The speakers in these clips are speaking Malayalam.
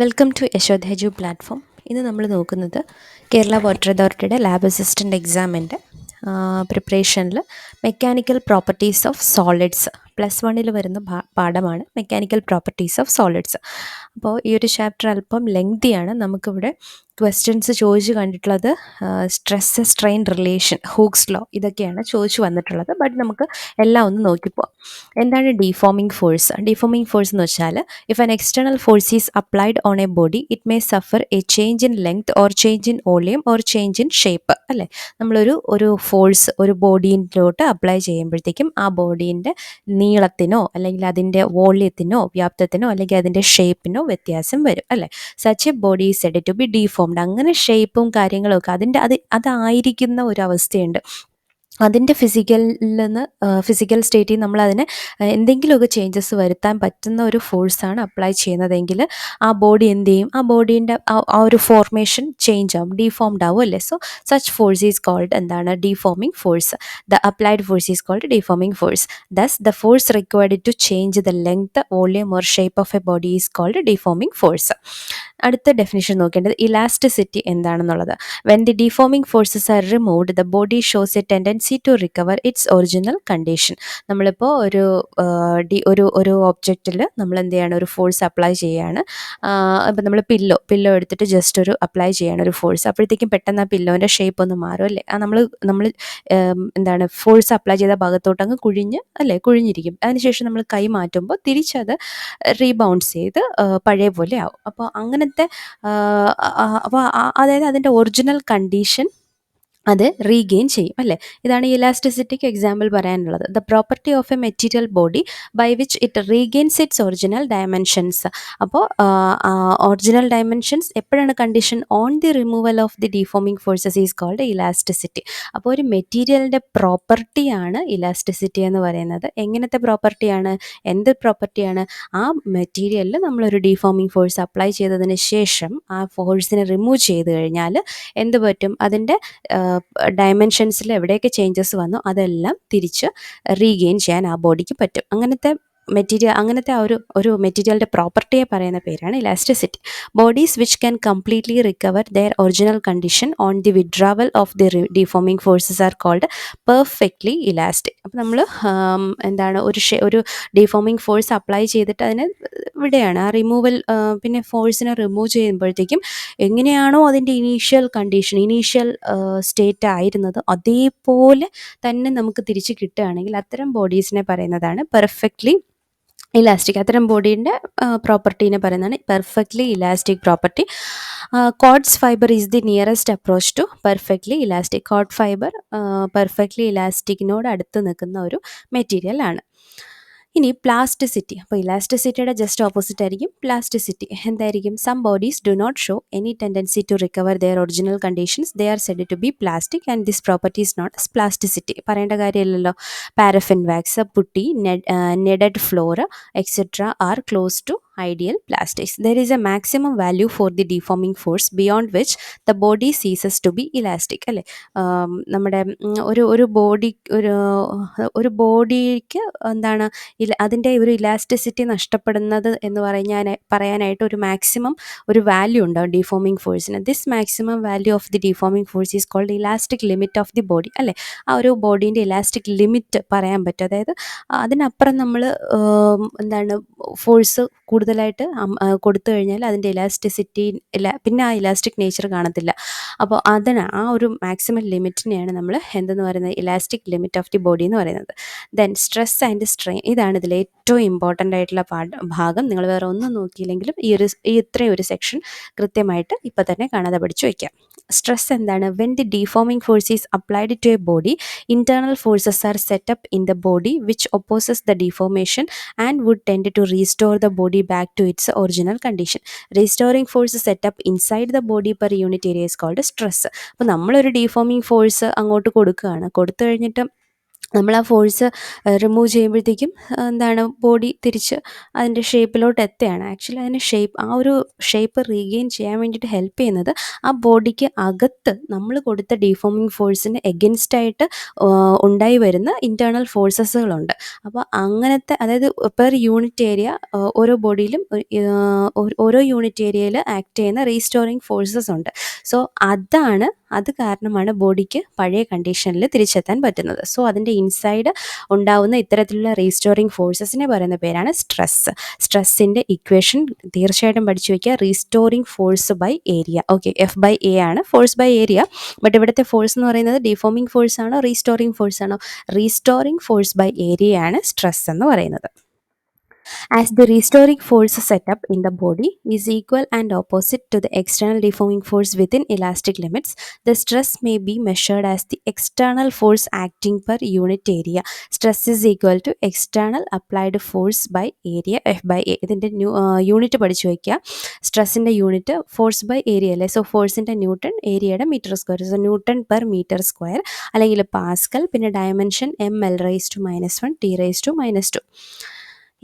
വെൽക്കം ടു യശോദ് ഹെജു പ്ലാറ്റ്ഫോം ഇന്ന് നമ്മൾ നോക്കുന്നത് കേരള വാട്ടർ അതോറിറ്റിയുടെ ലാബ് അസിസ്റ്റൻ്റ് എക്സാമിൻ്റെ പ്രിപ്പറേഷനിൽ mechanical properties of solids plus വണ്ണിൽ വരുന്ന പാഠമാണ് മെക്കാനിക്കൽ പ്രോപ്പർട്ടീസ് ഓഫ് സോളിഡ്സ് അപ്പോൾ ഈ ഒരു ചാപ്റ്റർ അല്പം ലെങ്തിയാണ് നമുക്കിവിടെ ക്വസ്റ്റ്യൻസ് ചോദിച്ചു കണ്ടിട്ടുള്ളത് stress strain relation Hooke's law ഇതൊക്കെയാണ് ചോദിച്ചു വന്നിട്ടുള്ളത് ബട്ട് നമുക്ക് എല്ലാം ഒന്ന് നോക്കിപ്പോവാം എന്താണ് ഡിഫോമിംഗ് ഫോഴ്സ് ഡിഫോമിംഗ് ഫോഴ്സ് എന്ന് വെച്ചാൽ if an external force is applied on a body it may suffer a change in length or change in volume or change in shape അല്ലേ നമ്മളൊരു ഒരു ഫോഴ്സ് ഒരു ബോഡിയിലോട്ട് അപ്ലൈ ചെയ്യുമ്പോഴത്തേക്കും ആ ബോഡീൻ്റെ നീളത്തിനോ അല്ലെങ്കിൽ അതിൻ്റെ വോള്യത്തിനോ വ്യാപ്തത്തിനോ അല്ലെങ്കിൽ അതിൻ്റെ ഷേപ്പിനോ വ്യത്യാസം വരും അല്ലേ such a body said to be deformed അങ്ങനെ ഷേപ്പും കാര്യങ്ങളും ഒക്കെ അതിൻ്റെ അത് അതായിരിക്കുന്ന ഒരു അവസ്ഥയുണ്ട് അതിൻ്റെ ഫിസിക്കലിൽ നിന്ന് ഫിസിക്കൽ സ്റ്റേറ്റിൽ നമ്മൾ അതിന് എന്തെങ്കിലുമൊക്കെ ചേഞ്ചസ് വരുത്താൻ പറ്റുന്ന ഒരു ഫോഴ്സാണ് അപ്ലൈ ചെയ്യുന്നതെങ്കിൽ ആ ബോഡി എന്ത് ചെയ്യും ആ ബോഡീൻ്റെ ആ ഒരു ഫോർമേഷൻ ചേഞ്ച് ആവും ഡീഫോംഡ് ആവും അല്ലേ so such force is called എന്താണ് deforming force the applied force is called deforming force thus the force required to change the length volume or shape of a body is called deforming force അടുത്ത ഡെഫിനിഷൻ നോക്കേണ്ടത് ഇലാസ്റ്റിസിറ്റി എന്താണെന്നുള്ളത് when the deforming forces are removed the body shows a tendence tendency to recover its original condition നമ്മളിപ്പോൾ ഒരു ഡി ഒരു ഒരു ഒബ്ജക്റ്റിൽ നമ്മൾ എന്ത് ചെയ്യാണ് ഒരു ഫോഴ്സ് അപ്ലൈ ചെയ്യാണ് ഇപ്പം നമ്മൾ പില്ലോ പില്ലോ എടുത്തിട്ട് ജസ്റ്റ് ഒരു അപ്ലൈ ചെയ്യാണ് ഒരു ഫോഴ്സ് അപ്പോഴത്തേക്കും പെട്ടെന്ന് ആ പില്ലോൻ്റെ ഷേപ്പ് ഒന്ന് മാറും അല്ലേ ആ നമ്മൾ നമ്മൾ എന്താണ് ഫോഴ്സ് അപ്ലൈ ചെയ്ത ഭാഗത്തോട്ടങ്ങ് കുഴിഞ്ഞ് അല്ലേ കുഴിഞ്ഞിരിക്കും അതിനുശേഷം നമ്മൾ കൈ മാറ്റുമ്പോൾ തിരിച്ചത് റീബൗൺസ് ചെയ്ത് പഴയ പോലെ ആവും അപ്പോൾ അങ്ങനത്തെ അപ്പോൾ അതായത് അതിൻ്റെ ഒറിജിനൽ കണ്ടീഷൻ അത് റീഗെയിൻ ചെയ്യും അല്ലേ ഇതാണ് ഇലാസ്റ്റിസിറ്റിക്ക് എക്സാമ്പിൾ പറയാനുള്ളത് the property of a material body by which it regains its original dimensions അപ്പോൾ ഒറിജിനൽ ഡയമെൻഷൻസ് എപ്പോഴാണ് condition on the removal of the deforming forces is called elasticity അപ്പോൾ ഒരു മെറ്റീരിയലിൻ്റെ പ്രോപ്പർട്ടിയാണ് ഇലാസ്റ്റിസിറ്റി എന്ന് പറയുന്നത് എങ്ങനത്തെ പ്രോപ്പർട്ടിയാണ് എന്ത് പ്രോപ്പർട്ടിയാണ് ആ മെറ്റീരിയലിൽ നമ്മളൊരു ഡിഫോമിങ് ഫോഴ്സ് അപ്ലൈ ചെയ്തതിന് ശേഷം ആ ഫോഴ്സിനെ റിമൂവ് ചെയ്ത് കഴിഞ്ഞാൽ എന്ത് പറ്റും അതിൻ്റെ ഡയമെൻഷൻസിൽ എവിടെയൊക്കെ ചേഞ്ചസ് വന്നോ അതെല്ലാം തിരിച്ച് റീഗെയിൻ ചെയ്യാൻ ആ ബോഡിക്ക് പറ്റും അങ്ങനത്തെ മെറ്റീരിയൽ അങ്ങനത്തെ ആ ഒരു ഒരു മെറ്റീരിയലിൻ്റെ പ്രോപ്പർട്ടിയെ പറയുന്ന പേരാണ് elasticity bodies which can completely recover their original condition on the withdrawal of the deforming forces are called perfectly elastic അപ്പോൾ നമ്മൾ എന്താണ് ഒരു ഒരു ഡിഫോമിങ് ഫോഴ്സ് അപ്ലൈ ചെയ്തിട്ട് അതിനെ ഇവിടെയാണ് ആ റിമൂവൽ പിന്നെ ഫോഴ്സിനെ റിമൂവ് ചെയ്യുമ്പോഴത്തേക്കും എങ്ങനെയാണോ അതിൻ്റെ ഇനീഷ്യൽ കണ്ടീഷൻ ഇനീഷ്യൽ സ്റ്റേറ്റ് ആയിരുന്നത് അതേപോലെ തന്നെ നമുക്ക് തിരിച്ച് കിട്ടുകയാണെങ്കിൽ അത്തരം ബോഡീസിനെ പറയുന്നതാണ് പെർഫെക്റ്റ്ലി ഇലാസ്റ്റിക് അത്തരം ബോഡീൻ്റെ പ്രോപ്പർട്ടീനെ പറയുന്നതാണ് perfectly elastic property quartz fibre is the nearest approach to perfectly elastic quartz fibre perfectly ഇലാസ്റ്റിക്കിനോട് അടുത്ത് നിൽക്കുന്ന ഒരു മെറ്റീരിയൽ ആണ് ഇനി പ്ലാസ്റ്റിസിറ്റി അപ്പോൾ ഇലാസ്റ്റിസിറ്റിയുടെ ജസ്റ്റ് ഓപ്പോസിറ്റ് ആയിരിക്കും പ്ലാസ്റ്റിസിറ്റി എന്തായിരിക്കും some bodies do not show any tendency to recover their original conditions they are said to be plastic and this property is not plasticity പറയേണ്ട കാര്യമില്ലല്ലോ paraffin wax putty kneaded flour et cetera are close to ideal plastics. There is a maximum value for the deforming force beyond which the body ceases to be elastic അല്ലേ നമ്മുടെ ഒരു ഒരു ബോഡി ഒരു ഒരു ബോഡിക്ക് എന്താണ് ഇല- അതിൻ്റെ ഒരു ഇലാസ്റ്റിസിറ്റി നഷ്ടപ്പെടുന്നത് എന്ന് പറഞ്ഞാൽ പറയാനായിട്ട് ഒരു മാക്സിമം ഒരു വാല്യൂ ഉണ്ടാവും deforming ഫോഴ്സിന് this maximum value of the deforming force is called elastic limit of the body അല്ലേ ആ ഒരു ബോഡീൻ്റെ ഇലാസ്റ്റിക് ലിമിറ്റ് പറയാൻ പറ്റും അതായത് അതിനപ്പുറം നമ്മൾ എന്താണ് ഫോഴ്സ് കൂടുതലായിട്ട് കൊടുത്തു കഴിഞ്ഞാൽ അതിൻ്റെ ഇലാസ്റ്റിസിറ്റി ഇല്ല പിന്നെ ആ ഇലാസ്റ്റിക് നേച്ചർ കാണത്തില്ല അപ്പോൾ അതിന് ആ ഒരു മാക്സിമം ലിമിറ്റിനെയാണ് നമ്മൾ എന്തെന്ന് പറയുന്നത് elastic limit of the body എന്ന് പറയുന്നത് ദെൻ സ്ട്രെസ് ആൻഡ് സ്ട്രെയിൻ ഇതാണ് ഇതിൽ ഏറ്റവും ഇമ്പോർട്ടൻ്റ് ആയിട്ടുള്ള ഭാഗം നിങ്ങൾ വേറെ ഒന്നും നോക്കിയില്ലെങ്കിലും ഈ ഒരു ഇത്രയും ഒരു സെക്ഷൻ കൃത്യമായിട്ട് ഇപ്പോൾ തന്നെ കാണാതെ പഠിച്ചു വയ്ക്കാം സ്ട്രെസ് എന്താണ് when the deforming force is applied to a body internal forces are set up in the body which opposes the deformation and would tend to re restore the body back to its original condition. Restoring force set up inside the body per unit area is called stress. അപ്പോൾ നമ്മളൊരു ഡീഫോമിങ് ഫോഴ്സ് അങ്ങോട്ട് കൊടുക്കുകയാണ് കൊടുത്തു കഴിഞ്ഞിട്ട് നമ്മൾ ആ ഫോഴ്സ് റിമൂവ് ചെയ്യുമ്പോഴത്തേക്കും എന്താണ് ബോഡി തിരിച്ച് അതിൻ്റെ ഷേപ്പിലോട്ട് എത്തുകയാണ് ആക്ച്വലി അതിൻ്റെ ഷേപ്പ് ആ ഒരു ഷേപ്പ് റീഗെയിൻ ചെയ്യാൻ വേണ്ടിയിട്ട് ഹെൽപ്പ് ചെയ്യുന്നത് ആ ബോഡിക്ക് അകത്ത് നമ്മൾ കൊടുത്ത ഡീഫോമിങ് ഫോഴ്സിന് എഗൻസ്റ്റായിട്ട് ഉണ്ടായി വരുന്ന ഇൻറ്റേർണൽ ഫോഴ്സസുകളുണ്ട് അപ്പോൾ അങ്ങനത്തെ അതായത് പെർ യൂണിറ്റ് ഏരിയ ഓരോ ബോഡിയിലും ഓരോ യൂണിറ്റ് ഏരിയയിൽ ആക്ട് ചെയ്യുന്ന റീസ്റ്റോറിങ് ഫോഴ്സസ് ഉണ്ട് സോ അതാണ് അത് കാരണമാണ് ബോഡിക്ക് പഴയ കണ്ടീഷനിൽ തിരിച്ചെത്താൻ പറ്റുന്നത് സോ അതിൻ്റെ ഇൻസൈഡ് ഉണ്ടാവുന്ന ഇത്തരത്തിലുള്ള റീസ്റ്റോറിങ് ഫോഴ്സസിനെ പറയുന്ന പേരാണ് സ്ട്രെസ് സ്ട്രെസ്സിൻ്റെ ഇക്വേഷൻ തീർച്ചയായിട്ടും പഠിച്ചു വയ്ക്കുക restoring force by area okay F by A ആണ് ഫോഴ്സ് ബൈ ഏരിയ ബട്ട് ഇവിടുത്തെ ഫോഴ്സ് എന്ന് പറയുന്നത് ഡിഫോമിങ് ഫോഴ്സ് ആണോ റീസ്റ്റോറിങ് ഫോഴ്സ് ആണോ റീസ്റ്റോറിങ് ഫോഴ്സ് ബൈ ഏരിയ ആണ് സ്ട്രെസ് എന്ന് പറയുന്നത് as the restoring force set up in the body is equal and opposite to the external deforming force within elastic limits, the stress may be measured as the external force acting per unit area. Stress is equal to external applied force by area F by A. ഇതിൻ്റെ യൂണിറ്റ് പഠിച്ചു വയ്ക്കുക സ്ട്രെസ്സിൻ്റെ യൂണിറ്റ് ഫോഴ്സ് ബൈ ഏരിയ അല്ലേ സോ ഫോഴ്സിൻ്റെ ന്യൂട്ടൺ ഏരിയയുടെ metre square so newton per metre square അല്ലെങ്കിൽ പാസ്കൽ പിന്നെ dimension M L raise to minus one T raise to minus two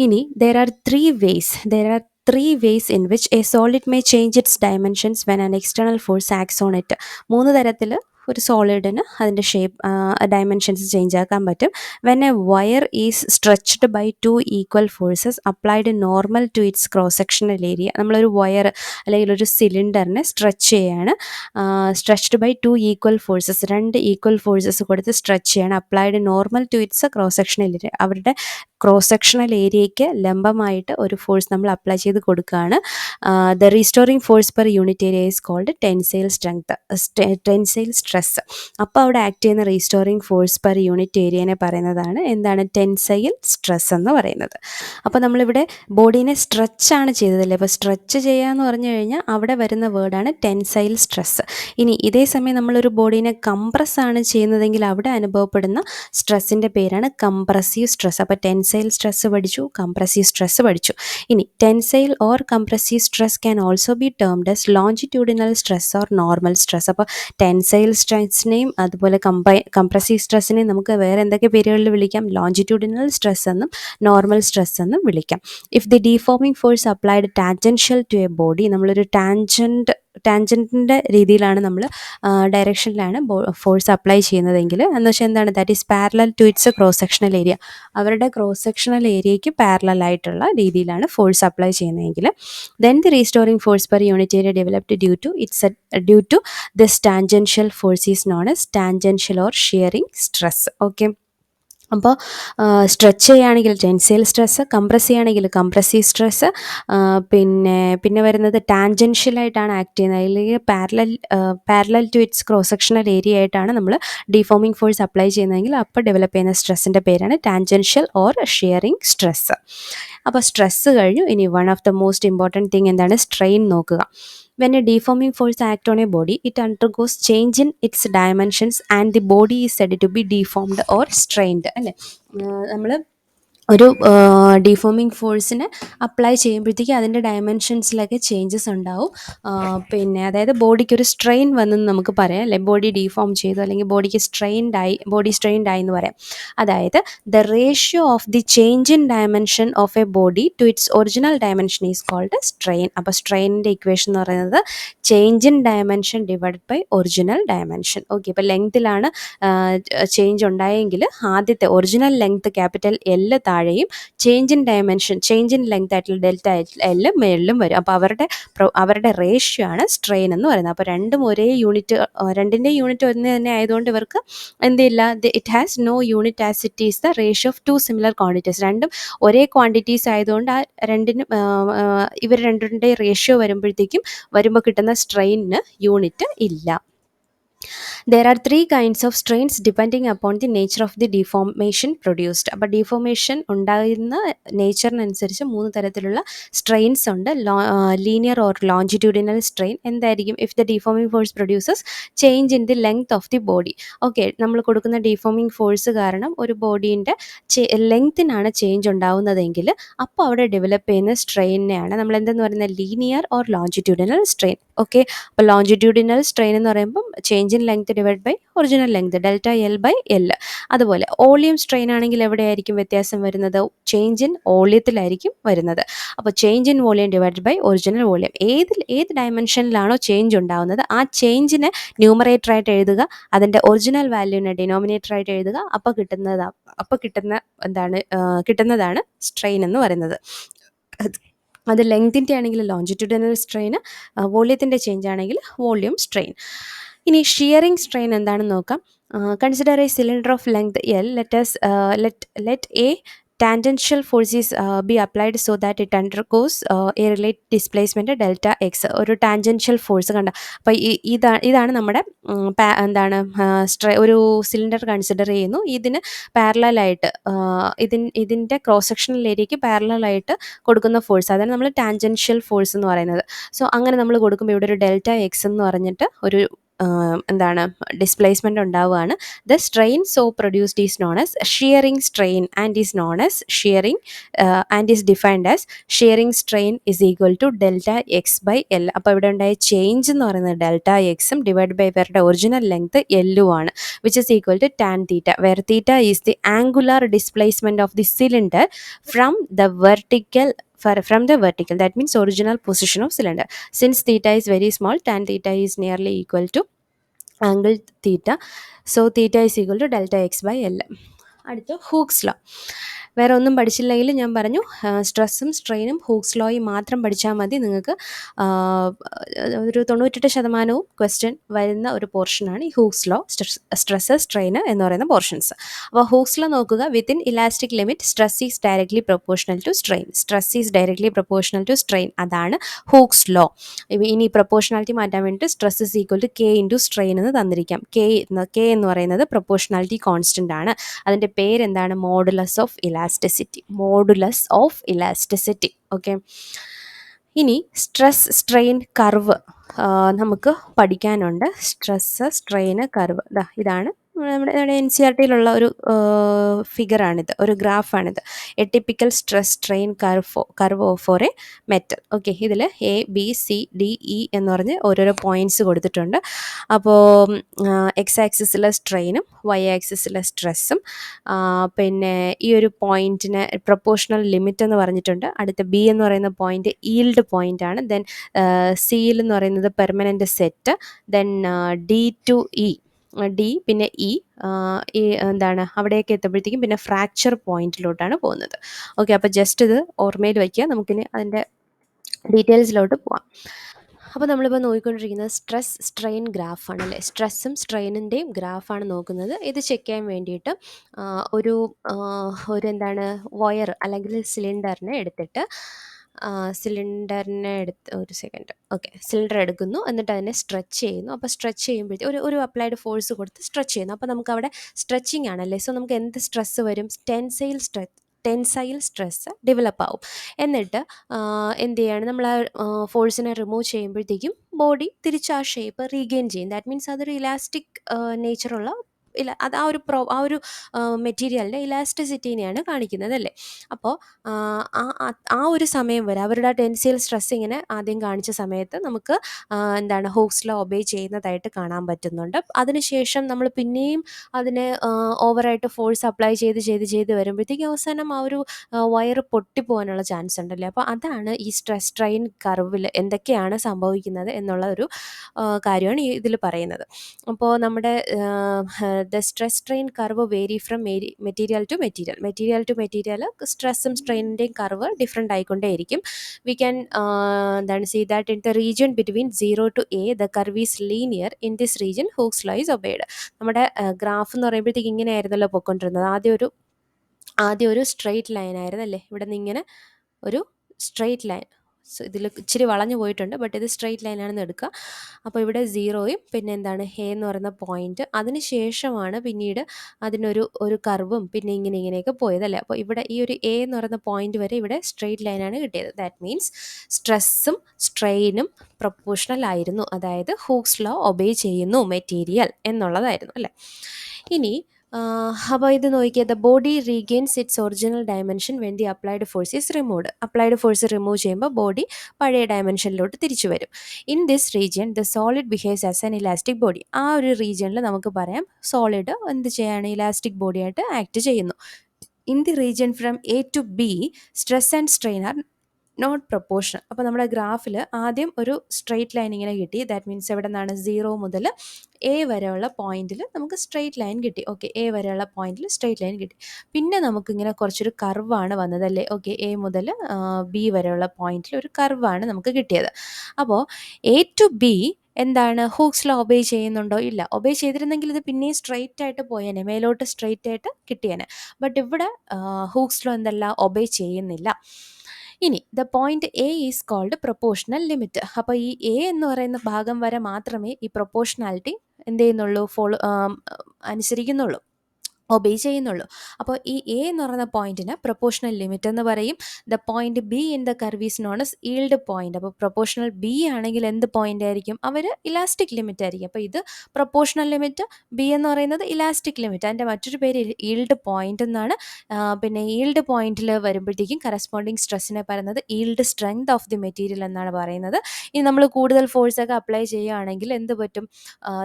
ഇനി there are three ways there are three ways in which a solid may change its dimensions when an external force acts on it മൂന്ന് തരത്തിൽ ഒരു സോളിഡിന് അതിൻ്റെ ഷേപ്പ് ഡയമെൻഷൻസ് ചേഞ്ച് ആക്കാൻ പറ്റും when a wire is stretched by two equal forces applied normal to its cross sectional area നമ്മളൊരു വയർ അല്ലെങ്കിൽ ഒരു സിലിണ്ടറിനെ സ്ട്രെച്ച് ചെയ്യാണ് stretched by two equal forces രണ്ട് ഈക്വൽ ഫോഴ്സസ് കൊടുത്ത് സ്ട്രെച്ച് ചെയ്യാണ് applied normal to its cross sectional area അവരുടെ ക്രോസ് സെക്ഷണൽ ഏരിയയ്ക്ക് ലംബമായിട്ട് ഒരു ഫോഴ്സ് നമ്മൾ അപ്ലൈ ചെയ്ത് കൊടുക്കുകയാണ് the restoring force per unit area is called tensile strength tensile stress അപ്പോൾ അവിടെ ആക്ട് ചെയ്യുന്ന റീസ്റ്റോറിംഗ് ഫോഴ്സ് പെർ യൂണിറ്റ് ഏരിയനെ പറയുന്നതാണ് എന്താണ് ടെൻസൈൽ സ്ട്രെസ് എന്ന് പറയുന്നത് അപ്പോൾ നമ്മളിവിടെ ബോഡീനെ സ്ട്രെച്ചാണ് ചെയ്തതല്ലേ അപ്പോൾ സ്ട്രെച്ച് ചെയ്യുക എന്ന് പറഞ്ഞു കഴിഞ്ഞാൽ അവിടെ വരുന്ന വേർഡാണ് ടെൻസൈൽ സ്ട്രെസ് ഇനി ഇതേ സമയം നമ്മളൊരു ബോഡീനെ കംപ്രസ് ആണ് ചെയ്യുന്നതെങ്കിൽ അവിടെ അനുഭവപ്പെടുന്ന സ്ട്രെസ്സിൻ്റെ പേരാണ് കംപ്രസീവ് സ്ട്രെസ് അപ്പോൾ ടെൻസ് ടെൻസൈൽ സ്ട്രെസ് പഠിച്ചു കംപ്രസീവ് സ്ട്രെസ് പഠിച്ചു ഇനി tensile or compressive stress can also be termed as longitudinal stress or normal stress അപ്പോൾ ടെൻസൈൽ സ്ട്രെസ്സിനെയും അതുപോലെ കമ്പൈ കംപ്രസീവ് സ്ട്രെസ്സിനെയും നമുക്ക് വേറെ എന്തൊക്കെ പേരുകളിൽ വിളിക്കാം ലോഞ്ചിറ്റ്യൂഡിനൽ സ്ട്രെസ് എന്നും നോർമൽ സ്ട്രെസ് എന്നും വിളിക്കാം if the deforming force applied tangential to a body നമ്മളൊരു ടാൻജൻറ്റ് ടാൻജൻറ്റിൻ്റെ രീതിയിലാണ് നമ്മൾ ഡയറക്ഷനിലാണ് ഫോഴ്സ് അപ്ലൈ ചെയ്യുന്നതെങ്കിൽ എന്ന് വെച്ചാൽ എന്താണ് that is parallel to its cross sectional area അവരുടെ ക്രോസ് സെക്ഷണൽ ഏരിയയ്ക്ക് പാരലായിട്ടുള്ള രീതിയിലാണ് ഫോഴ്സ് അപ്ലൈ ചെയ്യുന്നതെങ്കിൽ then the restoring force per unit area developed due to its due to this tangential force is known as tangential or shearing stress okay അപ്പോൾ സ്ട്രെച്ച് ചെയ്യുകയാണെങ്കിൽ ടെൻസൈൽ സ്ട്രെസ് കംപ്രസ് ചെയ്യുകയാണെങ്കിൽ കംപ്രസീവ് സ്ട്രെസ് പിന്നെ പിന്നെ വരുന്നത് ടാൻജൻഷ്യലായിട്ടാണ് ആക്ട് ചെയ്യുന്നത് അല്ലെങ്കിൽ parallel parallel to its cross sectional area ആയിട്ടാണ് നമ്മൾ ഡിഫോമിങ് ഫോഴ്സ് അപ്ലൈ ചെയ്യുന്നതെങ്കിൽ അപ്പോൾ ഡെവലപ്പ് ചെയ്യുന്ന സ്ട്രെസ്സിൻ്റെ പേരാണ് ടാൻജൻഷ്യൽ ഓർ ഷെയറിംഗ് സ്ട്രെസ് അപ്പോൾ സ്ട്രെസ്സ് കഴിഞ്ഞു ഇനി one of the most important thing എന്താണ് സ്ട്രെയിൻ നോക്കുക when a deforming force act on a body it undergoes change in its dimensions and the body is said to be deformed or strained അല്ലേ നമ്മൾ ഒരു ഡിഫോമിങ് ഫോഴ്സിന് അപ്ലൈ ചെയ്യുമ്പോഴത്തേക്കും അതിൻ്റെ ഡയമെൻഷൻസിലൊക്കെ ചേഞ്ചസ് ഉണ്ടാവും പിന്നെ അതായത് ബോഡിക്ക് ഒരു സ്ട്രെയിൻ വന്നെന്ന് നമുക്ക് പറയാം അല്ലെ ബോഡി ഡീഫോം ചെയ്തു അല്ലെങ്കിൽ ബോഡിക്ക് സ്ട്രെയിൻഡ് ആയി ബോഡി സ്ട്രെയിൻഡ് ആയി എന്ന് പറയാം അതായത് the ratio of the change in dimension of a body to its original dimension is called strain അപ്പോൾ സ്ട്രെയിനിൻ്റെ ഇക്വേഷൻ എന്ന് പറയുന്നത് change in dimension divide by original dimension okay ഇപ്പോൾ ലെങ്ത്തിലാണ് ചേഞ്ച് ഉണ്ടായെങ്കിൽ ആദ്യത്തെ ഒറിജിനൽ ലെങ്ത്ത് ക്യാപിറ്റൽ എല്ല് താഴെ താഴെയും change in dimension change in length ആയിട്ടുള്ള ഡെൽറ്റ എല്ലാം മേളിലും വരും അപ്പോൾ അവരുടെ അവരുടെ റേഷ്യോ ആണ് സ്ട്രെയിൻ എന്ന് പറയുന്നത് അപ്പോൾ രണ്ടും ഒരേ യൂണിറ്റ് രണ്ടിൻ്റെ യൂണിറ്റ് ഒന്ന് തന്നെ ആയതുകൊണ്ട് ഇവർക്ക് എന്തില്ല it has no unit as it is the ratio of two similar quantities രണ്ടും ഒരേ ക്വാണ്ടിറ്റീസ് ആയതുകൊണ്ട് ആ രണ്ടിന് ഇവർ രണ്ടിൻ്റെ റേഷ്യോ വരുമ്പോഴത്തേക്കും വരുമ്പോൾ കിട്ടുന്ന സ്ട്രെയിനിന് യൂണിറ്റ് ഇല്ല there are three kinds of strains depending upon the nature of the deformation produced അപ്പോൾ ഡിഫോർമേഷൻ ഉണ്ടാകുന്ന നേച്ചറിനനുസരിച്ച് മൂന്ന് തരത്തിലുള്ള സ്ട്രെയിൻസ് ഉണ്ട് ലീനിയർ ഓർ ലോഞ്ചിറ്റ്യൂഡിനൽ സ്ട്രെയിൻ എന്തായിരിക്കും if the deforming force produces change in the length of the body okay നമ്മൾ കൊടുക്കുന്ന ഡിഫോമിംഗ് ഫോഴ്സ് കാരണം ഒരു ബോഡീൻ്റെ ലെങ്ത്തിനാണ് ചേഞ്ച് ഉണ്ടാവുന്നതെങ്കിൽ അപ്പോൾ അവിടെ ഡെവലപ്പ് ചെയ്യുന്ന സ്ട്രെയിനെയാണ് നമ്മൾ എന്തെന്ന് പറയുന്നത് linear or longitudinal strain okay അപ്പോൾ ലോഞ്ചിറ്റ്യൂഡിനൽ സ്ട്രെയിൻ എന്ന് പറയുമ്പം change engine length divide by original length delta L by L അതുപോലെ ഓളിയം സ്ട്രെയിൻ ആണെങ്കിൽ എവിടെയായിരിക്കും വ്യത്യാസം വരുന്നത് ചേഞ്ച് ഇൻ ഓളിയത്തിലായിരിക്കും വരുന്നത് അപ്പോൾ change in volume divide by original volume ഏതിൽ ഏത് ഡയമെൻഷനിലാണോ ചേഞ്ച് ഉണ്ടാവുന്നത് ആ ചേഞ്ചിനെ ന്യൂമറേറ്ററായിട്ട് എഴുതുക അതിൻ്റെ ഒറിജിനൽ വാല്യൂവിനെ ഡിനോമിനേറ്ററായിട്ട് എഴുതുക അപ്പോൾ കിട്ടുന്നത് അപ്പോൾ കിട്ടുന്ന എന്താണ് കിട്ടുന്നതാണ് സ്ട്രെയിൻ എന്ന് പറയുന്നത് അത് ലെങ്തിൻ്റെ ആണെങ്കിൽ ലോഞ്ചിറ്റ്യൂഡിനൽ സ്ട്രെയിൻ വോളിയത്തിൻ്റെ ചേഞ്ച് ആണെങ്കിൽ വോളിയം സ്ട്രെയിൻ ഇനി ഷിയറിംഗ് സ്ട്രെയിൻ എന്താണെന്ന് നോക്കാം consider a cylinder of length L let's let let a tangential forces be applied so that it undergoes a relative displacement delta X ഒരു ടാൻജൻഷ്യൽ ഫോഴ്സ് കണ്ട അപ്പോൾ ഇതാണ് ഇതാണ് നമ്മുടെ എന്താണ് സ്ട്രെ ഒരു സിലിണ്ടർ കൺസിഡർ ചെയ്യുന്നു ഇതിന് പാരലായിട്ട് ഇതിൻ ഇതിൻ്റെ ക്രോസ് സെക്ഷണൽ ഏരിയയ്ക്ക് പാരലായിട്ട് കൊടുക്കുന്ന ഫോഴ്സ് അതാണ് നമ്മൾ ടാൻജൻഷ്യൽ ഫോഴ്സ് എന്ന് പറയുന്നത് സോ അങ്ങനെ നമ്മൾ കൊടുക്കുമ്പോൾ ഇവിടെ ഒരു ഡെൽറ്റ എക്സ് എന്ന് പറഞ്ഞിട്ട് ഒരു എന്താണ് ഡിസ്പ്ലേസ്മെൻ്റ് ഉണ്ടാവുകയാണ് the strain so produced is known as shearing strain and is known as shearing and is defined as shearing strain is equal to delta X by L അപ്പോൾ ഇവിടെ ഉണ്ടായ ചേഞ്ച് എന്ന് പറയുന്നത് ഡെൽറ്റ എക്സും ഡിവൈഡ് ബൈ വേറെ ഒറിജിനൽ ലെങ്ത് എല്ലു ആണ് which is equal to tan theta where theta is the angular displacement of the cylinder from the vertical from the vertical that means original position of cylinder since theta is very small tan theta is nearly equal to angle theta. So theta is equal to delta x by L. അടുത്ത ഹൂക്സ് ലോ വേറെ ഒന്നും പഠിച്ചില്ലെങ്കിൽ ഞാൻ പറഞ്ഞു സ്ട്രെസ്സും സ്ട്രെയിനും ഹൂക്സ് ലോയും മാത്രം പഠിച്ചാൽ മതി നിങ്ങൾക്ക് ഒരു തൊണ്ണൂറ്റെട്ട് ശതമാനവും ക്വസ്റ്റ്യൻ വരുന്ന ഒരു പോർഷനാണ് ഈ ഹൂക്സ് ലോ സ്ട്രെസ് സ്ട്രെയിൻ എന്ന് പറയുന്ന പോർഷൻസ് അപ്പോൾ ഹൂക്സ് ലോ നോക്കുക within elastic limit stress is directly proportional to strain stress is directly proportional to strain അതാണ് ഹൂക്സ് ലോ ഇനി പ്രൊപ്പോർഷണാലിറ്റി മാറ്റാൻ വേണ്ടിയിട്ട് stress is equal to K into strain എന്ന് തന്നിരിക്കാം കെ കെ എന്ന് പറയുന്നത് പ്രൊപ്പോർഷണാലിറ്റി കോൺസ്റ്റൻ്റ് ആണ് അതിൻ്റെ പേരെന്താണ് modulus of elasticity modulus of elasticity okay ഇനി സ്ട്രെസ് സ്ട്രെയിൻ കർവ് നമുക്ക് പഠിക്കാനുണ്ട് സ്ട്രെസ് സ്ട്രെയിൻ കർവ് ഇതാണ് നമ്മുടെ നമ്മുടെ എൻ സി ആർ ടിയിലുള്ള ഒരു ഫിഗറാണിത് ഒരു ഗ്രാഫാണിത് a typical stress strain curve curve for a metal okay ഇതിൽ A B C D E എന്ന് പറഞ്ഞ് ഓരോരോ പോയിൻറ്റ്സ് കൊടുത്തിട്ടുണ്ട് അപ്പോൾ എക്സ് ആക്സിസിലെ സ്ട്രെയിനും വൈ ആക്സിസിലെ സ്ട്രെസ്സും പിന്നെ ഈ ഒരു പോയിൻറ്റിന് പ്രൊപ്പോഷണൽ ലിമിറ്റ് എന്ന് പറഞ്ഞിട്ടുണ്ട് അടുത്ത ബി എന്ന് പറയുന്ന പോയിൻ്റ് ഈൽഡ് പോയിൻ്റ് ആണ് ദെൻ സിയിൽ എന്ന് പറയുന്നത് permanent set then D to E D പിന്നെ ഇ എന്താണ് അവിടെയൊക്കെ എത്തുമ്പോഴത്തേക്കും പിന്നെ ഫ്രാക്ചർ പോയിന്റിലോട്ടാണ് പോകുന്നത് ഓക്കെ അപ്പോൾ ജസ്റ്റ് ഇത് ഓർമ്മയിൽ വയ്ക്കുക നമുക്കിനി അതിൻ്റെ ഡീറ്റെയിൽസിലോട്ട് പോവാം അപ്പോൾ നമ്മളിപ്പോൾ നോക്കിക്കൊണ്ടിരിക്കുന്നത് സ്ട്രെസ് സ്ട്രെയിൻ ഗ്രാഫാണ് അല്ലേ സ്ട്രെസ്സും സ്ട്രെയിനിൻ്റെയും ഗ്രാഫാണ് നോക്കുന്നത് ഇത് ചെക്ക് ചെയ്യാൻ വേണ്ടിയിട്ട് ഒരു ഒരു എന്താണ് വയർ അല്ലെങ്കിൽ സിലിണ്ടറിനെ എടുത്തിട്ട് സിലിണ്ടറിനെ എടുത്ത് ഒരു സെക്കൻഡ് ഓക്കെ സിലിണ്ടർ എടുക്കുന്നു എന്നിട്ട് അതിനെ സ്ട്രെച്ച് ചെയ്യുന്നു അപ്പോൾ സ്ട്രെച്ച് ചെയ്യുമ്പോഴത്തേക്ക് ഒരു ഒരു അപ്ലൈഡ് ഫോഴ്സ് കൊടുത്ത് സ്ട്രെച്ച് ചെയ്യുന്നു അപ്പോൾ നമുക്ക് അവിടെ സ്ട്രെച്ചിങ് ആണല്ലേ സോ നമുക്ക് എന്ത് സ്ട്രെസ്സ് വരും tensile stress tensile stress develop ആവും എന്നിട്ട് എന്ത് ചെയ്യാണ് നമ്മൾ ആ ഫോഴ്സിനെ റിമൂവ് ചെയ്യുമ്പോഴത്തേക്കും ബോഡി തിരിച്ച് ആ ഷേപ്പ് റീഗെയിൻ ചെയ്യും ദാറ്റ് മീൻസ് അതൊരു ഇലാസ്റ്റിക് നേച്ചറുള്ള ഇല്ല അത് ആ ഒരു പ്രോ ആ ഒരു മെറ്റീരിയലിൻ്റെ ഇലാസ്റ്റിസിറ്റീനെയാണ് കാണിക്കുന്നത് അല്ലേ അപ്പോൾ ആ ഒരു സമയം വരെ അവരുടെ ആ ടെൻസിയൽ സ്ട്രെസ് ഇങ്ങനെ ആദ്യം കാണിച്ച സമയത്ത് നമുക്ക് എന്താണ് ഹോക്സ് ലോ ഒബേ ചെയ്യുന്നതായിട്ട് കാണാൻ പറ്റുന്നുണ്ട് അതിനുശേഷം നമ്മൾ പിന്നെയും അതിനെ ഓവറായിട്ട് ഫോഴ്സ് അപ്ലൈ ചെയ്ത് ചെയ്ത് ചെയ്ത് വരുമ്പോഴത്തേക്ക് അവസാനം ആ ഒരു വയറ് പൊട്ടിപ്പോകാനുള്ള ചാൻസ് ഉണ്ടല്ലേ അപ്പോൾ അതാണ് ഈ സ്ട്രെസ് ട്രെയിൻ കർവിൽ എന്തൊക്കെയാണ് സംഭവിക്കുന്നത് എന്നുള്ള ഒരു കാര്യമാണ് ഇതിൽ പറയുന്നത് അപ്പോൾ നമ്മുടെ the stress strain curve vary from material to material material to material സ്ട്രെസ്സും സ്ട്രെയിനിൻ്റെയും കർവ് ഡിഫറെൻ്റ് ആയിക്കൊണ്ടേയിരിക്കും വി ക്യാൻ uh, എന്താണ് see that in the region between zero to A the curve is linear in this region Hooke's law's obeyed നമ്മുടെ ഗ്രാഫ് uh, എന്ന് പറയുമ്പോഴത്തേക്ക് ഇങ്ങനെ ആയിരുന്നല്ലോ പോയിക്കൊണ്ടിരുന്നത് ആദ്യം ഒരു ആദ്യം ഒരു സ്ട്രെയിറ്റ് ലൈൻ ആയിരുന്നല്ലേ ഇവിടെ നിന്ന് ഇങ്ങനെ ഒരു സ്ട്രെയിറ്റ് ലൈൻ സോ ഇതിൽ ഇച്ചിരി വളഞ്ഞു പോയിട്ടുണ്ട് ബട്ട് ഇത് സ്ട്രെയിറ്റ് ലൈനാണെന്ന് എടുക്കുക അപ്പോൾ ഇവിടെ സീറോയും പിന്നെ എന്താണ് ഹേ എന്ന് പറയുന്ന പോയിൻറ്റ് അതിന് ശേഷമാണ് പിന്നീട് അതിനൊരു ഒരു കർവും പിന്നെ ഇങ്ങനെ ഇങ്ങനെയൊക്കെ പോയതല്ലേ അപ്പോൾ ഇവിടെ ഈ ഒരു എ എന്ന് പറയുന്ന പോയിന്റ് വരെ ഇവിടെ സ്ട്രെയിറ്റ് ലൈനാണ് കിട്ടിയത് ദാറ്റ് മീൻസ് സ്ട്രെസ്സും സ്ട്രെയിനും പ്രൊപ്പോഷണൽ ആയിരുന്നു അതായത് ഹൂക്സ് ലോ ഒബേ ചെയ്യുന്നു മെറ്റീരിയൽ എന്നുള്ളതായിരുന്നു അല്ലേ ഇനി അപ്പോൾ ഇത് നോക്കിയത് the body regains its original dimension when the applied force is removed applied force remove ചെയ്യുമ്പോൾ ബോഡി പഴയ ഡയമെൻഷനിലോട്ട് തിരിച്ചു വരും in this region the solid behaves as an elastic body ആ ഒരു റീജിയനിൽ നമുക്ക് പറയാം സോളിഡ് എന്ത് ചെയ്യാണ് ഇലാസ്റ്റിക് ബോഡിയായിട്ട് ആക്ട് ചെയ്യുന്നു in the region from A to B stress and strain are not proportion അപ്പോൾ നമ്മുടെ ഗ്രാഫിൽ ആദ്യം ഒരു സ്ട്രെയിറ്റ് ലൈൻ ഇങ്ങനെ കിട്ടി ദാറ്റ് മീൻസ് എവിടെ നിന്നാണ് സീറോ മുതൽ എ വരെയുള്ള പോയിന്റിൽ നമുക്ക് സ്ട്രെയിറ്റ് ലൈൻ കിട്ടി ഓക്കെ എ വരെയുള്ള പോയിന്റിൽ സ്ട്രെയിറ്റ് ലൈൻ കിട്ടി പിന്നെ നമുക്കിങ്ങനെ കുറച്ചൊരു കർവാണ് വന്നത് അല്ലേ ഓക്കെ എ മുതൽ ബി വരെയുള്ള പോയിന്റിൽ ഒരു കർവാണ് നമുക്ക് കിട്ടിയത് അപ്പോൾ എ ടു ബി എന്താണ് ഹൂക്സ് ലോ ഒബേ ചെയ്യുന്നുണ്ടോ ഇല്ല ഒബേ ചെയ്തിരുന്നെങ്കിൽ ഇത് പിന്നെയും സ്ട്രെയിറ്റ് ആയിട്ട് പോയേനെ മേലോട്ട് സ്ട്രെയിറ്റ് ആയിട്ട് കിട്ടിയേനെ ബട്ട് ഇവിടെ ഹൂക്സ് ലോ എന്തല്ല ഒബേ ചെയ്യുന്നില്ല ഇനി the point A is called proportional limit അപ്പോൾ ഈ എ എന്ന് പറയുന്ന ഭാഗം വരെ മാത്രമേ ഈ പ്രൊപ്പോഷണാലിറ്റി എന്ത് ചെയ്യുന്നുള്ളൂ ഫോളോ അനുസരിക്കുന്നുള്ളൂ ഒബേ ചെയ്യുന്നുള്ളൂ അപ്പോൾ ഈ എ എന്ന് പറയുന്ന പോയിന്റിന് പ്രൊപ്പോഷണൽ ലിമിറ്റ് എന്ന് പറയും the point B in the curve is known as yield point അപ്പോൾ പ്രൊപ്പോഷണൽ ബി ആണെങ്കിൽ എന്ത് പോയിന്റ് ആയിരിക്കും അവർ ഇലാസ്റ്റിക് ലിമിറ്റ് ആയിരിക്കും അപ്പോൾ ഇത് പ്രൊപ്പോഷണൽ ലിമിറ്റ് ബി എന്ന് പറയുന്നത് ഇലാസ്റ്റിക് ലിമിറ്റ് അതിൻ്റെ മറ്റൊരു പേര് ഈൽഡ് പോയിന്റ് എന്നാണ് പിന്നെ ഈൽഡ് പോയിന്റിൽ വരുമ്പോഴത്തേക്കും കറസ്പോണ്ടിങ് സ്ട്രെസ്സിനെ പറയുന്നത് yield strength of the material എന്നാണ് പറയുന്നത് ഇനി നമ്മൾ കൂടുതൽ ഫോഴ്സൊക്കെ അപ്ലൈ ചെയ്യുകയാണെങ്കിൽ എന്ത് പറ്റും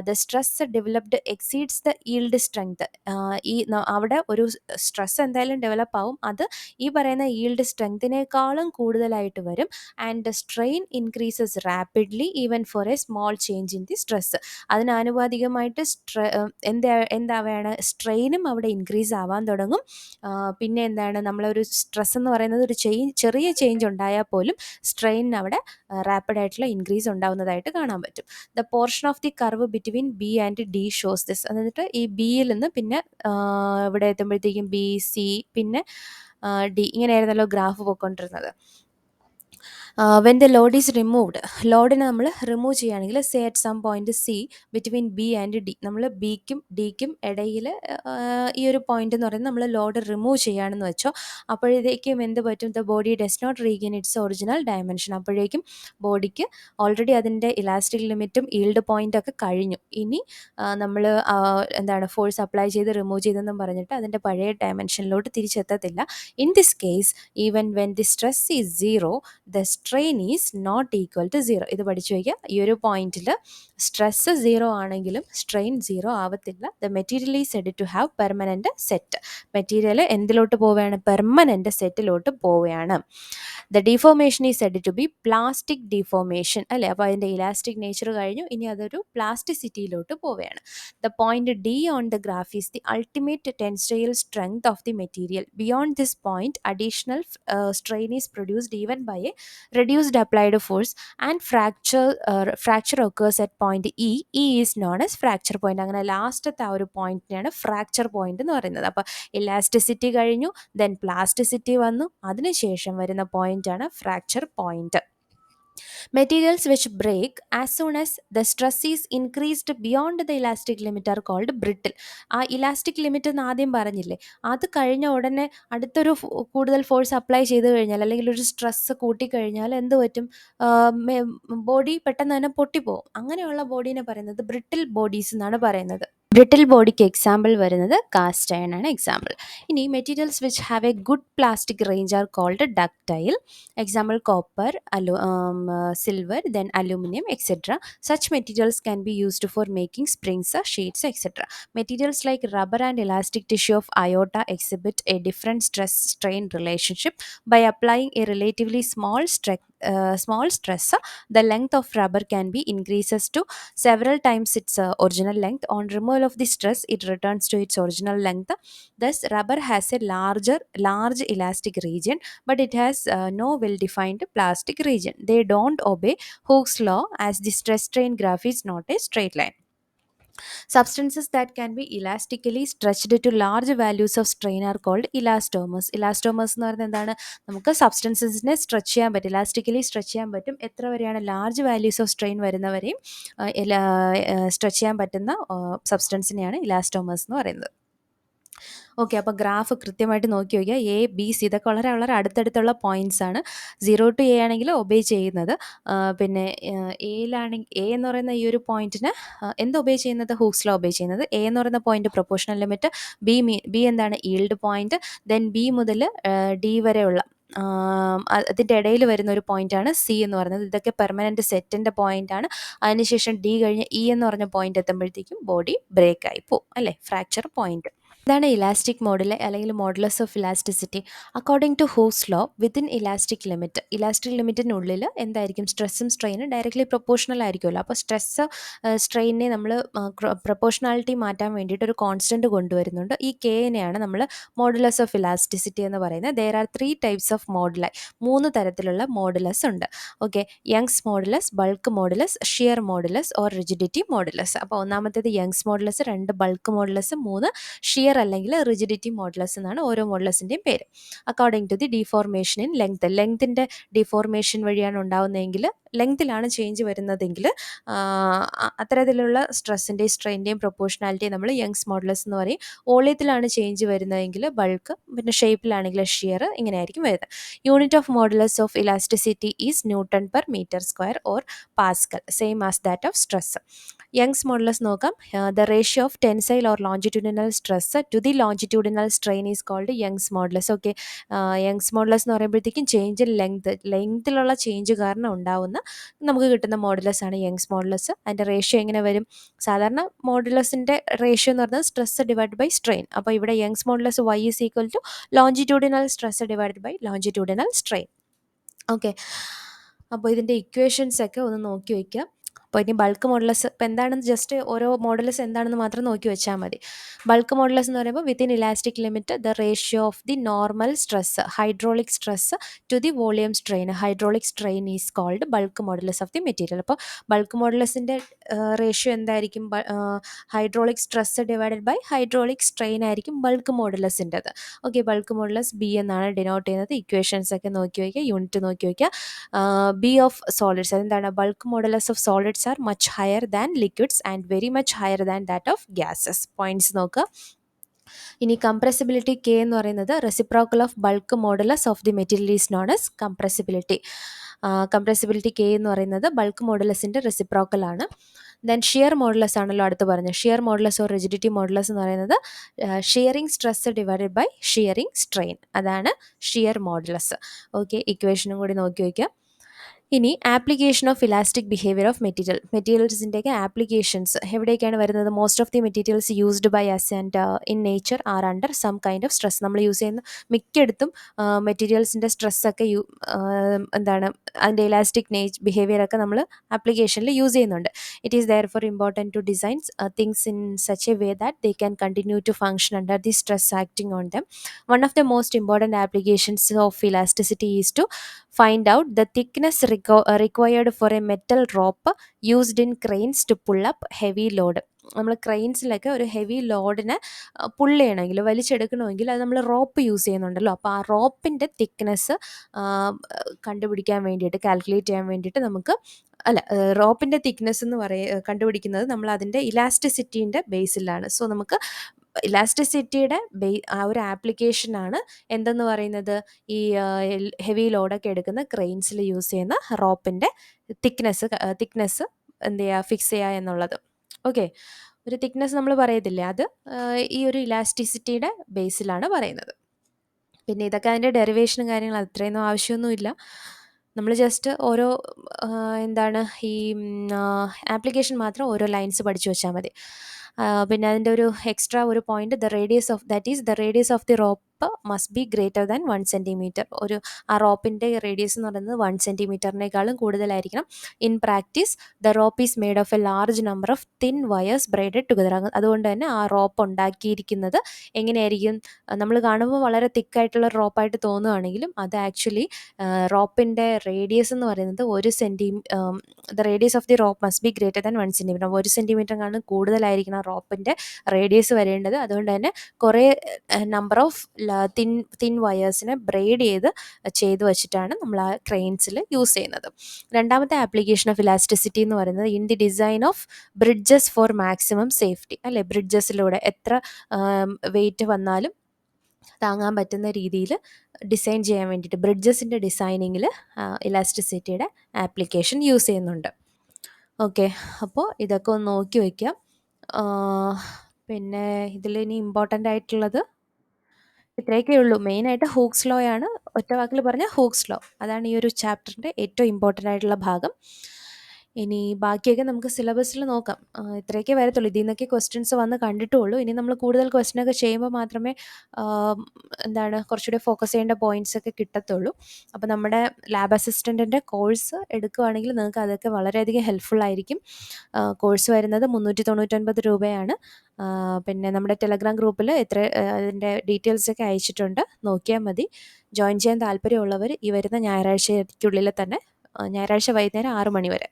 the stress developed exceeds the yield strength ഈ അവിടെ ഒരു സ്ട്രെസ് എന്തായാലും ഡെവലപ്പ് ആവും അത് ഈ പറയുന്ന ഈൽഡ് സ്ട്രെങ്തിനേക്കാളും കൂടുതലായിട്ട് വരും and strain increases rapidly even for a small change in the stress അതിനാനുപാതികമായിട്ട് സ്ട്രെ എന്താ വേണം സ്ട്രെയിനും അവിടെ ഇൻക്രീസ് ആവാൻ തുടങ്ങും പിന്നെ എന്താണ് നമ്മളൊരു സ്ട്രെസ് എന്ന് പറയുന്നത് ഒരു ചേഞ്ച് ചെറിയ ചേഞ്ച് ഉണ്ടായാൽ പോലും സ്ട്രെയിനിന് അവിടെ റാപ്പിഡായിട്ടുള്ള ഇൻക്രീസ് ഉണ്ടാവുന്നതായിട്ട് കാണാൻ പറ്റും the portion of the curve between B and D shows this എന്നിട്ട് ഈ ബിയിൽ നിന്ന് പിന്നെ ഇവിടെ എത്തുമ്പോഴത്തേക്കും ബി സി പിന്നെ ഡി ഇങ്ങനെയായിരുന്നല്ലോ ഗ്രാഫ് പോയിക്കൊണ്ടിരുന്നത് when the load is removed ലോഡിനെ നമ്മൾ റിമൂവ് ചെയ്യുകയാണെങ്കിൽ say at some point C between B and D നമ്മൾ ബിക്കും ഡിക്കും ഇടയിൽ ഈ ഒരു പോയിന്റ് എന്ന് പറയുന്നത് നമ്മൾ ലോഡ് റിമൂവ് ചെയ്യുകയാണെന്ന് വെച്ചോ അപ്പോഴത്തേക്കും എന്ത് പറ്റും the body does not regain its original dimension അപ്പോഴേക്കും ബോഡിക്ക് ഓൾറെഡി അതിൻ്റെ ഇലാസ്റ്റിക് ലിമിറ്റും ഈൽഡ് പോയിൻ്റ് ഒക്കെ കഴിഞ്ഞു ഇനി നമ്മൾ എന്താണ് ഫോഴ്സ് അപ്ലൈ ചെയ്ത് റിമൂവ് ചെയ്തെന്നും പറഞ്ഞിട്ട് അതിൻ്റെ പഴയ ഡയമെൻഷനിലോട്ട് തിരിച്ചെത്തത്തില്ല in this case even when the stress is zero the strain is not equal to zero ഇത് പഠിച്ചു വയ്ക്കുക ഈ ഒരു പോയിന്റിൽ സ്ട്രെസ് സീറോ ആണെങ്കിലും സ്ട്രെയിൻ സീറോ ആവത്തില്ല the material is said to have permanent set material എന്തിലോട്ട് പോവുകയാണ് പെർമനൻറ്റ് സെറ്റിലോട്ട് പോവുകയാണ് the deformation is said to be plastic deformation അല്ലേ അപ്പോൾ അതിൻ്റെ ഇലാസ്റ്റിക് നേച്ചർ കഴിഞ്ഞു ഇനി അതൊരു പ്ലാസ്റ്റിസിറ്റിയിലോട്ട് പോവുകയാണ് the point D on the graph is the ultimate tensile strength of the material beyond this point additional strain is produced even by a reduced applied force and fracture fracture occurs at point E E is known as fracture point അങ്ങനെ ലാസ്റ്റത്തെ ആ ഒരു പോയിന്റിനെയാണ് ഫ്രാക്ചർ പോയിന്റ് എന്ന് പറയുന്നത് അപ്പോൾ ഇലാസ്റ്റിസിറ്റി കഴിഞ്ഞു ദെൻ പ്ലാസ്റ്റിസിറ്റി വന്നു അതിനുശേഷം വരുന്ന പോയിന്റ് ആണ് fracture point materials which break as soon as the stress is increased beyond the elastic limit are called brittle ആ ഇലാസ്റ്റിക് ലിമിറ്റ് എന്ന് ആദ്യം പറഞ്ഞില്ലേ അത് കഴിഞ്ഞ ഉടനെ അടുത്തൊരു കൂടുതൽ ഫോഴ്സ് അപ്ലൈ ചെയ്ത് കഴിഞ്ഞാൽ അല്ലെങ്കിൽ ഒരു സ്ട്രെസ് കൂട്ടിക്കഴിഞ്ഞാൽ എന്ത് പറ്റും ബോഡി പെട്ടെന്ന് തന്നെ പൊട്ടിപ്പോകും അങ്ങനെയുള്ള ബോഡീനെ പറയുന്നത് ബ്രിട്ടിൽ ബോഡീസ് എന്നാണ് പറയുന്നത് ബ്രിട്ടിൽ ബോഡിക്ക് എക്സാമ്പിൾ വരുന്നത് കാസ്റ്റ് അയൺ ആണ് എക്സാമ്പിൾ ഇനി materials which have a good plastic range are called ductile example copper aloo silver then aluminium etcetera such materials can be used for making springs sheets etcetera materials like rubber and elastic tissue of aorta exhibit a different stress strain relationship by applying a relatively small strength uh, small stress, uh, the length of rubber can be increases to several times its uh, original length. On removal of the stress, it returns to its original length. Thus, rubber has a larger, large elastic region, but it has uh, no well-defined plastic region. They don't obey Hooke's law as the stress strain graph is not a straight line. Substances that can be elastically stretched to large values of strain are called elastomers. Elastomers എന്ന് പറയുന്നത് എന്താണ് നമുക്ക് സബ്സ്റ്റൻസസിനെ സ്ട്രെച്ച് ചെയ്യാൻ പറ്റും ഇലാസ്റ്റിക്കലി സ്ട്രെച്ച് ചെയ്യാൻ പറ്റും എത്ര വരെയാണ് ലാർജ് വാല്യൂസ് ഓഫ് സ്ട്രെയിൻ വരുന്നവരെയും സ്ട്രെച്ച് ചെയ്യാൻ പറ്റുന്ന സബ്സ്റ്റൻസിനെയാണ് ഇലാസ്റ്റോമേഴ്സ് എന്ന് പറയുന്നത് ഓക്കെ അപ്പോൾ ഗ്രാഫ് കൃത്യമായിട്ട് നോക്കി നോക്കിയാൽ എ ബി സി ഇതൊക്കെ വളരെ വളരെ അടുത്തടുത്തുള്ള പോയിന്റ്സ് ആണ് സീറോ ടു എ ആണെങ്കിൽ ഒബേ ചെയ്യുന്നത് പിന്നെ എയിലാണെങ്കിൽ എ എന്ന് പറയുന്ന ഈ ഒരു പോയിന്റിന് എന്ത് ഒബേ ചെയ്യുന്നത് ഹൂക്സ്ല ഒബേ ചെയ്യുന്നത് എ എന്ന് പറയുന്ന point proportional limit B B എന്താണ് ഈൽഡ് പോയിന്റ് ദെൻ ബി മുതൽ ഡി വരെയുള്ള അതിൻ്റെ ഇടയിൽ വരുന്ന ഒരു പോയിൻ്റാണ് സി എന്ന് പറയുന്നത് ഇതൊക്കെ പെർമനൻറ്റ് സെറ്റിൻ്റെ പോയിൻ്റാണ് അതിനുശേഷം ഡി കഴിഞ്ഞ് ഇ e എന്ന് പറഞ്ഞ പോയിൻ്റ് എത്തുമ്പോഴത്തേക്കും ബോഡി ബ്രേക്കായി പോവും അല്ലേ ഫ്രാക്ചർ പോയിൻ്റ് ഇതാണ് ഇലാസ്റ്റിക് മോഡൽ അല്ലെങ്കിൽ modulus of elasticity according to Hooke's law within elastic limit elastic ലിമിറ്റിനുള്ളിൽ എന്തായിരിക്കും സ്ട്രെസ്സും സ്ട്രെയിനും ഡയറക്റ്റ്ലി പ്രൊപ്പോഷണൽ ആയിരിക്കുമല്ലോ അപ്പോൾ സ്ട്രെസ് സ്ട്രെയിനെ നമ്മൾ പ്രൊപ്പോഷണാലിറ്റി മാറ്റാൻ വേണ്ടിയിട്ട് ഒരു കോൺസ്റ്റൻറ്റ് കൊണ്ടുവരുന്നുണ്ട് ഈ കെയിനെയാണ് നമ്മൾ മോഡലസ് ഓഫ് ഇലാസ്റ്റിസിറ്റി എന്ന് പറയുന്നത് there are three types of മോഡലായി മൂന്ന് തരത്തിലുള്ള മോഡലസ് ഉണ്ട് okay Young's modulus bulk modulus shear modulus or rigidity modulus അപ്പോൾ ഒന്നാമത്തേത് യങ്സ് മോഡലസ് രണ്ട് ബൾക്ക് മോഡലസ് മൂന്ന് ഷിയർ അല്ലെങ്കിൽ റിജിഡിറ്റി മോഡലസ് എന്നാണ് ഓരോ മോഡലസിൻ്റെയും പേര് according to the deformation in length ലെങ്തിൻ്റെ deformation വഴിയാണ് ഉണ്ടാകുന്നതെങ്കിൽ ലെങ്തിലാണ് ചേഞ്ച് വരുന്നതെങ്കിൽ അത്തരത്തിലുള്ള സ്ട്രെസ്സിൻ്റെയും സ്ട്രെയിൻ്റെയും പ്രൊപ്പോർഷണാലിറ്റി നമ്മൾ യങ്സ് മോഡലസ് എന്ന് പറയും ഓളിയത്തിലാണ് ചേഞ്ച് വരുന്നതെങ്കിൽ ബൾക്ക് പിന്നെ ഷേപ്പിലാണെങ്കിൽ ഷിയർ ഇങ്ങനെയായിരിക്കും വരുന്നത് unit of modulus of elasticity is newton per metre square or pascal same as that of stress Young's modulus നോക്കാം the ratio of tensile or longitudinal stress to the longitudinal strain is called Young's modulus okay Young's modulus എന്ന് പറയുമ്പോഴത്തേക്കും ചേഞ്ച് ഇൻ ലെങ്ത് ലെങ്തിലുള്ള ചേഞ്ച് കാരണം ഉണ്ടാവുന്ന നമുക്ക് കിട്ടുന്ന മോഡലസ് ആണ് യങ്സ് മോഡലസ് അതിൻ്റെ റേഷ്യോ എങ്ങനെ വരും സാധാരണ മോഡലസിൻ്റെ റേഷ്യോ എന്ന് പറഞ്ഞാൽ സ്ട്രെസ് ഡിവൈഡ് ബൈ സ്ട്രെയിൻ അപ്പോൾ ഇവിടെ Young's modulus Y is equal to longitudinal stress divide by longitudinal strain okay അപ്പോൾ ഇതിൻ്റെ ഇക്വേഷൻസ് ഒക്കെ ഒന്ന് നോക്കി വയ്ക്കാം അപ്പോൾ ഇനി ബൾക്ക് മോഡലസ് ഇപ്പോൾ എന്താണെന്ന് ജസ്റ്റ് ഓരോ മോഡലസ് എന്താണെന്ന് മാത്രം നോക്കി വെച്ചാൽ മതി ബൾക്ക് മോഡലസ് എന്ന് പറയുമ്പോൾ within elastic limit the ratio of the normal stress hydraulic stress to the volume strain hydraulic strain is called bulk modulus of the material അപ്പോൾ ബൾക്ക് മോഡലസിൻ്റെ റേഷ്യോ എന്തായിരിക്കും hydraulic stress divided by hydraulic strain ആയിരിക്കും ബൾക്ക് മോഡലസിൻ്റെത് ഓക്കെ ബൾക്ക് മോഡലസ് ബി എന്നാണ് ഡിനോട്ട് ചെയ്യുന്നത് ഇക്വേഷൻസ് ഒക്കെ നോക്കി വയ്ക്കുക യൂണിറ്റ് നോക്കി വയ്ക്കുക ബി ഓഫ് സോളിഡ്സ് അതെന്താണ് bulk modulus of solids are much higher than liquids and very much higher than that of gases Points നോക്കുക ഇനി കംപ്രസിബിലിറ്റി കെ എന്ന് പറയുന്നത് reciprocal of bulk modulus of the material is known as compressibility compressibility K എന്ന് പറയുന്നത് ബൾക്ക് മോഡലസിൻ്റെ റെസിപ്രോക്കൽ ആണ് ദെൻ ഷിയർ മോഡലസ് ആണല്ലോ അടുത്ത് പറഞ്ഞത് shear modulus or rigidity modulus എന്ന് പറയുന്നത് shearing stress divided by shearing strain അതാണ് ഷിയർ മോഡലസ് ഓക്കെ ഇക്വേഷനും കൂടി നോക്കി വയ്ക്കാം ഇനി application of elastic behaviour of material മെറ്റീരിയൽസിൻ്റെയൊക്കെ applications എവിടെയൊക്കെയാണ് വരുന്നത് most of the materials used by us and in nature are under some kind of stress നമ്മൾ യൂസ് ചെയ്യുന്ന മിക്കയിടത്തും മെറ്റീരിയൽസിൻ്റെ സ്ട്രെസ്സൊക്കെ യൂ എന്താണ് അതിൻ്റെ ഇലാസ്റ്റിക് നേച്ച് ബിഹേവിയറൊക്കെ നമ്മൾ ആപ്ലിക്കേഷനിൽ യൂസ് ചെയ്യുന്നുണ്ട് it is therefore important to designs things in such a way that they can continue to function under the stress acting on them one of the most important applications of elasticity is to find out the thickness reco- uh, for a metal rope used in cranes to pull up heavy load നമ്മൾ ക്രെയിൻസിലൊക്കെ ഒരു ഹെവി ലോഡിനെ പുൾ ചെയ്യണമെങ്കിൽ വലിച്ചെടുക്കണമെങ്കിൽ അത് നമ്മൾ റോപ്പ് യൂസ് ചെയ്യുന്നുണ്ടല്ലോ അപ്പോൾ ആ റോപ്പിൻ്റെ തിക്നെസ് കണ്ടുപിടിക്കാൻ വേണ്ടിയിട്ട് കാൽക്കുലേറ്റ് ചെയ്യാൻ വേണ്ടിയിട്ട് നമുക്ക് അല്ല റോപ്പിൻ്റെ തിക്നെസ് എന്ന് പറയ കണ്ടുപിടിക്കുന്നത് നമ്മൾ അതിൻ്റെ ഇലാസ്റ്റിസിറ്റീൻ്റെ ബേസിലാണ് സോ നമുക്ക് ഇലാസ്റ്റിസിറ്റിയുടെ ബേ ആ ഒരു ആപ്ലിക്കേഷനാണ് എന്തെന്ന് പറയുന്നത് ഈ ഹെവി ലോഡൊക്കെ എടുക്കുന്ന ക്രെയിൻസിൽ യൂസ് ചെയ്യുന്ന റോപ്പിൻ്റെ തിക്നെസ് തിക്നെസ് എന്ത് ചെയ്യുക ഫിക്സ് ചെയ്യുക എന്നുള്ളത് ഓക്കെ ഒരു തിക്നെസ് നമ്മൾ പറയത്തില്ല അത് ഈ ഒരു ഇലാസ്റ്റിസിറ്റിയുടെ ബേസിലാണ് പറയുന്നത് പിന്നെ ഇതൊക്കെ അതിൻ്റെ ഡെറിവേഷനും കാര്യങ്ങളും അത്രയൊന്നും ആവശ്യമൊന്നുമില്ല നമ്മൾ ജസ്റ്റ് ഓരോ എന്താണ് ഈ ആപ്ലിക്കേഷൻ മാത്രം ഓരോ ലൈൻസ് പഠിച്ചു വെച്ചാൽ മതി പിന്നെ അതിൻ്റെ ഒരു എക്സ്ട്രാ ഒരു point the radius of that is the radius of the rope rope must be greater than one centimetre ഒരു ആ റോപ്പിൻ്റെ റേഡിയസ് എന്ന് പറയുന്നത് വൺ സെൻറ്റിമീറ്ററിനേക്കാളും കൂടുതലായിരിക്കണം in practice the rope is made of a large number of thin wires braided together അതുകൊണ്ട് തന്നെ ആ റോപ്പ് ഉണ്ടാക്കിയിരിക്കുന്നത് എങ്ങനെയായിരിക്കും നമ്മൾ കാണുമ്പോൾ വളരെ തിക്കായിട്ടുള്ള റോപ്പായിട്ട് തോന്നുകയാണെങ്കിലും അത് ആക്ച്വലി റോപ്പിൻ്റെ റേഡിയസ് എന്ന് പറയുന്നത് ഒരു senti the radius of the rope must be greater than one centimetre ഒരു സെൻറ്റിമീറ്ററിനാണ് കൂടുതലായിരിക്കണം റോപ്പിൻ്റെ റേഡിയസ് വരേണ്ടത് അതുകൊണ്ട് തന്നെ കുറേ നമ്പർ ഓഫ് തിൻ തിൻ വയേഴ്സിനെ ബ്രെയ്ഡ് ചെയ്ത് ചെയ്ത് വെച്ചിട്ടാണ് നമ്മൾ ആ ക്രെയിൻസിൽ യൂസ് ചെയ്യുന്നത് രണ്ടാമത്തെ ആപ്ലിക്കേഷൻ ഓഫ് ഇലാസ്റ്റിസിറ്റി എന്ന് പറയുന്നത് in the design of bridges for maximum safety അല്ലെ ബ്രിഡ്ജസിലൂടെ എത്ര വെയിറ്റ് വന്നാലും താങ്ങാൻ പറ്റുന്ന രീതിയിൽ ഡിസൈൻ ചെയ്യാൻ വേണ്ടിയിട്ട് ബ്രിഡ്ജസിൻ്റെ ഡിസൈനിങ്ങിൽ ഇലാസ്റ്റിസിറ്റിയുടെ ആപ്ലിക്കേഷൻ യൂസ് ചെയ്യുന്നുണ്ട് ഓക്കെ അപ്പോൾ ഇതൊക്കെ ഒന്ന് നോക്കി വയ്ക്കാം പിന്നെ ഇതിൽ ഇനി ഇമ്പോർട്ടൻ്റ് ആയിട്ടുള്ളത് ഇത്രയൊക്കെ ഉള്ളൂ മെയിനായിട്ട് ഹൂക്സ് ലോ ആണ് ഒറ്റ വാക്കിൽ പറഞ്ഞാൽ ഹൂക്സ് ലോ അതാണ് ഈ ഒരു ചാപ്റ്ററിൻ്റെ ഏറ്റവും ഇമ്പോർട്ടൻ്റ് ആയിട്ടുള്ള ഭാഗം ഇനി ബാക്കിയൊക്കെ നമുക്ക് സിലബസിൽ നോക്കാം ഇത്രയൊക്കെ വരത്തുള്ളൂ ഇതിൽ നിന്നൊക്കെ ക്വസ്റ്റ്യൻസ് വന്ന് കണ്ടിട്ടുള്ളൂ ഇനി നമ്മൾ കൂടുതൽ ക്വസ്റ്റ്യനൊക്കെ ചെയ്യുമ്പോൾ മാത്രമേ എന്താണ് കുറച്ചുകൂടി ഫോക്കസ് ചെയ്യേണ്ട പോയിൻറ്റ്സ് ഒക്കെ കിട്ടത്തുള്ളൂ അപ്പോൾ നമ്മുടെ ലാബ് അസിസ്റ്റൻറ്റിൻ്റെ കോഴ്സ് എടുക്കുകയാണെങ്കിൽ നിങ്ങൾക്ക് അതൊക്കെ വളരെയധികം ഹെൽപ്ഫുൾ ആയിരിക്കും കോഴ്സ് വരുന്നത് മുന്നൂറ്റി തൊണ്ണൂറ്റൊൻപത് രൂപയാണ് പിന്നെ നമ്മുടെ ടെലഗ്രാം ഗ്രൂപ്പിൽ എത്ര അതിൻ്റെ ഡീറ്റെയിൽസൊക്കെ അയച്ചിട്ടുണ്ട് നോക്കിയാൽ മതി ജോയിൻ ചെയ്യാൻ താല്പര്യമുള്ളവർ ഈ വരുന്ന ഞായറാഴ്ചയ്ക്കുള്ളിൽ തന്നെ ഞായറാഴ്ച വൈകുന്നേരം ആറ് മണി വരെ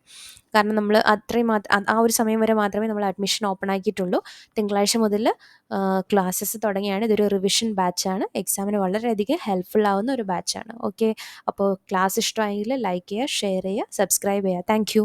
കാരണം നമ്മൾ അത്രയും മാത്രം ആ ഒരു സമയം വരെ മാത്രമേ നമ്മൾ അഡ്മിഷൻ ഓപ്പൺ ആക്കിയിട്ടുള്ളൂ തിങ്കളാഴ്ച മുതൽ ക്ലാസ്സസ് തുടങ്ങിയാണ് ഇതൊരു റിവിഷൻ ബാച്ചാണ് എക്സാമിന് വളരെയധികം ഹെൽപ്ഫുൾ ആവുന്ന ഒരു ബാച്ചാണ് ഓക്കെ അപ്പോൾ ക്ലാസ് ഇഷ്ടമായെങ്കിൽ ലൈക്ക് ചെയ്യുക ഷെയർ ചെയ്യുക സബ്സ്ക്രൈബ് ചെയ്യുക താങ്ക്